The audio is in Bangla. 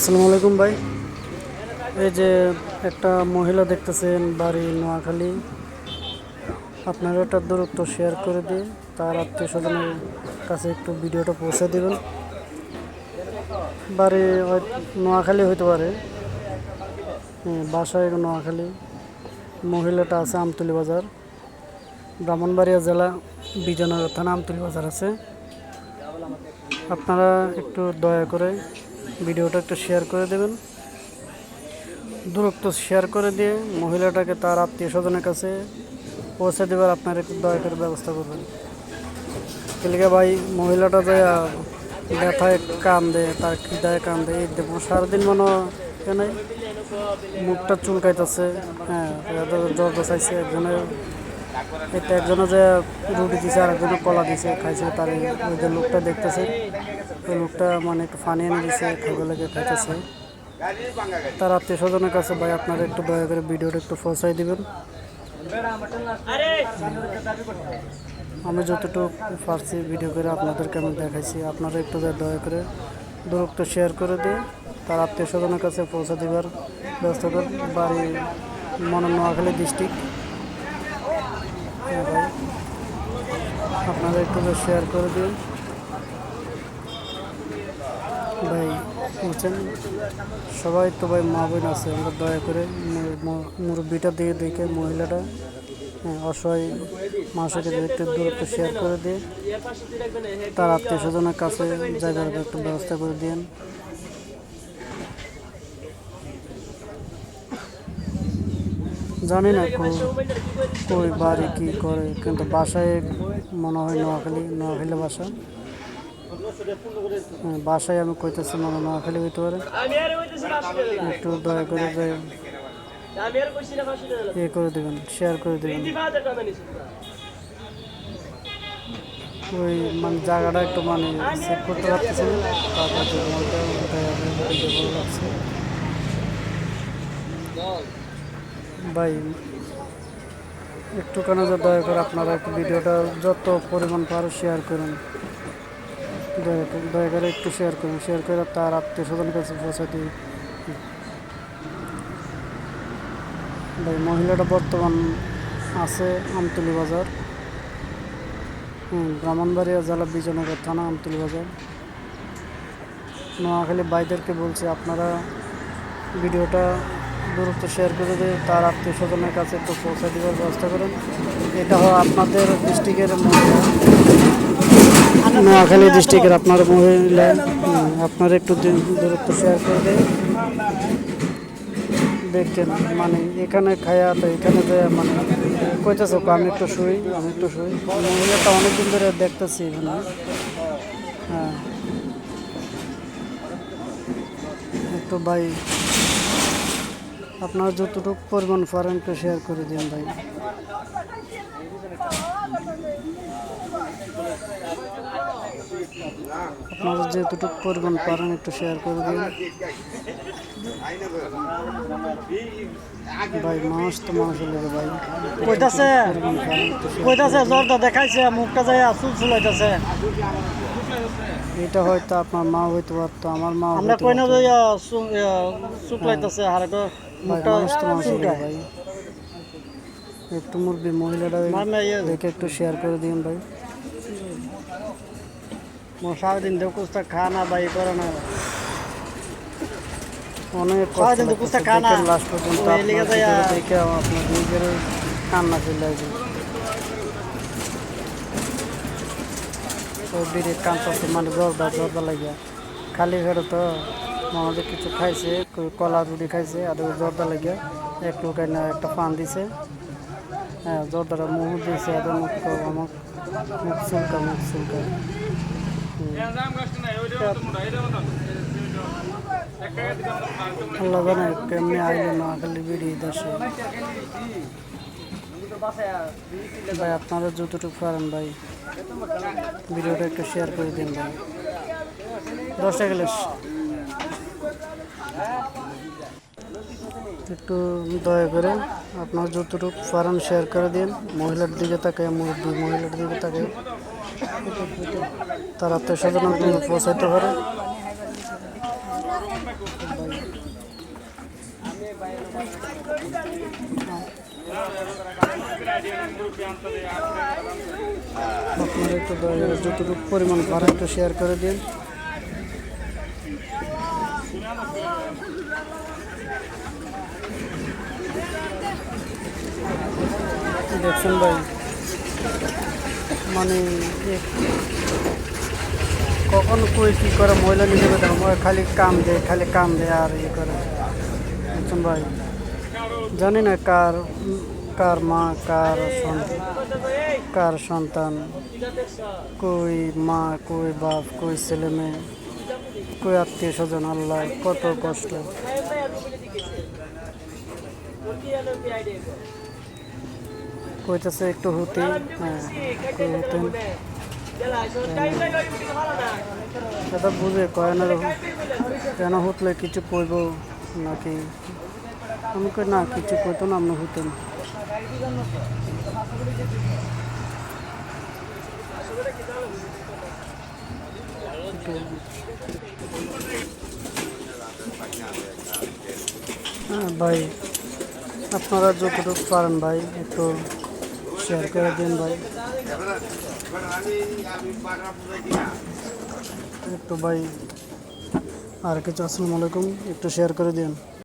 আসসালামু আলাইকুম ভাই। এই যে একটা মহিলা দেখতেছেন বাড়ি নোয়াখালী। আপনারা একটা দূরত্ব শেয়ার করে দিয়ে তার আত্মীয় স্বজনের কাছে একটু ভিডিওটা পৌঁছে দেবেন। বাড়ি নোয়াখালী হইতে পারে। হ্যাঁ, বাসায় নোয়াখালী। মহিলাটা আছে আমতলি বাজার। ব্রাহ্মণবাড়িয়া জেলা বিজয়নগর থানা আমতলি বাজার আছে। আপনারা একটু দয়া করে ভিডিওটা একটু শেয়ার করে দেবেন। দূরত্ব শেয়ার করে দিয়ে মহিলাটাকে তার আত্মীয় স্বজনের কাছে পৌঁছে দেবার আপনার একটু দয়া করে ব্যবস্থা করবেন। কেলিকা ভাই, মহিলাটা যে ব্যথায় কান্দে, তার খিদায় কান্দে, এই দেখুন, সারাদিন মনে কেন মুখটা চুলকাইতেছে হ্যাঁ জ্বর বসাইছে একজনের এটা একজনে যে রুটি দিছে আর একজনে কলা দিছে, খাইছে, তার ওই যে লোকটা দেখতেছে। লোকটা মানে একটু ফানি এনে দিছে খাইবে লাগে খাইতেছে। তার আত্মীয় স্বজনের কাছে, ভাই, আপনারা একটু দয়া করে ভিডিওটা একটু পৌঁছাই দিবেন। আমি যতটুকু পারছি ভিডিও করে আপনাদেরকে আমি দেখাইছি। আপনারা একটু দয়া- করে দূরত্ব শেয়ার করে দিয়ে তার আত্মীয় স্বজনের কাছে পৌঁছে দেবার ব্যবস্থা করেন বাড়ি মনে নোয়াখালী ডিস্ট্রিক্ট হ্যাঁ আপনারা একটু শেয়ার করে দিন। ভাই বুঝছেন? সবাই তো ভাই মা বোন আছে আমরা দয়া করে মুরব্বিটা দিয়ে দেখে মহিলাটা হ্যাঁ, অসহায় মানুষকে একটু দূরত্ব শেয়ার করে দিয়ে তার আত্মীয় স্বজনের কাছে জায়গার একটু ব্যবস্থা করে দিন। জানি না কই বাড়ি কি করে কিন্তু বাসায় মনে হয় নোয়াখালী নোয়াখালী বাসা বাসায় আমি কইতেছি মনে না নোয়াখালী হইতে পারে? একটু দয়া করে ইয়ে করে দেবেন শেয়ার করে দেবেন। ওই মানে জায়গাটা একটু মানে সেট করতে পারতেছি না। তারপর ভালো লাগছে ভাই একটুখানি দয়া করে আপনারা একটু ভিডিওটা যত পরিমাণ পারো শেয়ার করুন। দয়া করে দয়া করে একটু শেয়ার করুন শেয়ার করে তার আত্মীয় স্বজনের কাছে পৌঁছে দিই। ভাই, মহিলাটা বর্তমান আছে আমতলি বাজার। হুম, ব্রাহ্মণবাড়িয়া জেলা বিজয়নগর থানা আমতলি বাজার। নোয়াখালী ভাইদেরকে বলছি, আপনারা ভিডিওটা দূরত্ব শেয়ার করে দিয়ে তার আত্মীয় স্বজনের কাছে একটু পৌঁছে দেওয়ার ব্যবস্থা করেন। এটা হয় আপনাদের ডিস্ট্রিক্টের মহিলা। নোয়াখালী ডিস্ট্রিক্টের আপনার মহিলা আপনারা একটু দূরত্ব শেয়ার করে দেখছেন মানে এখানে খায়া তো এখানে যে মানে কইতেছে "ওকে, আমি একটু শুই আমি একটু শুই। মহিলাটা অনেকদিন ধরে দেখতেছি হ্যাঁ। একটু ভাই আপনার যতটুকু পরিমাণ পারেন একটু শেয়ার করে দিন ভাই। আপনারা যতটুকু পরিমাণ পারেন একটু শেয়ার করে দিন। ভাই মাস তো মানুষের লেগে ভাই। কইতাছে একটু কইতাছে জ্বরটা দেখাইছে মুখটা যায় চুল চুলাইতেছে এটা হয়তো আপনার মা হইতে পারতো আমার মা আমরা কই না। যে চুকলাইতেছে হারে ভাই মুখটা মানুষ ভাই। একটু মুরবি মহিলাটা ইয়ে। দেখে একটু শেয়ার করে দিন ভাই। সারাদিন দেখুস্তা খা না বাই করে না অনেক সারাদিন তো কুস্তা খানা। লাস্ট পর্যন্ত দেখে আপনার নিজের কান্না চলে আসবে তো ডিরেক্ট কাঁদতেছে মানে জর্দা জর্দা লাগিয়া খালি ফেরত তো আমাদের কিছু খাইছে কলা রুটি খাইছে আর জর্দা লাগিয়া একটু কাইনা একটা পান দিছে হ্যাঁ জর্দাটা মুখ দিয়েছে আর মুখ আমার মুখ চুলকা মুখ চুলকা আল্লাহ কেমনি আইলো না খালি বেরিয়ে দেশে ভাই, আপনারা যতটুকু পারেন ভাই, ভিডিওটা একটু শেয়ার করে দিন ভাই। দশটা গেলে একটু দয়া করে আপনারা যতটুকু পারেন শেয়ার করে দিন। মহিলার দিকে তাকে মহিলার দিকে তাকে তার আত্মীয় স্বজন পৌঁছাইতে পারে। আপনারা একটু যতটুকু পরিমাণ ভাড়া একটু শেয়ার করে দিন। দেখছেন ভাই মানে কখন কই কি করে মহিলা দেখো খালি কাম দেয়, খালি কাম দেয় আর ইয়ে করে। দেখছেন ভাই? জানি না কার কার মা, কার কার সন্তান, কই মা, কই বাপ, কই ছেলে মেয়ে, কই আত্মীয় স্বজন, আল্লাহ কত কষ্ট। কইতেছে একটু হতে হ্যাঁ এটা বুঝে, কয় না, কেন হুতলে কিছু কইব নাকি? আমি কই, না, কিছু কইতো না আপনি হতেন হ্যাঁ ভাই, আপনারা যতটুকু পারেন, ভাই, একটু শেয়ার করে দিন ভাই। একটু ভাই আর কিছু আসসালামু আলাইকুম একটু শেয়ার করে দিন।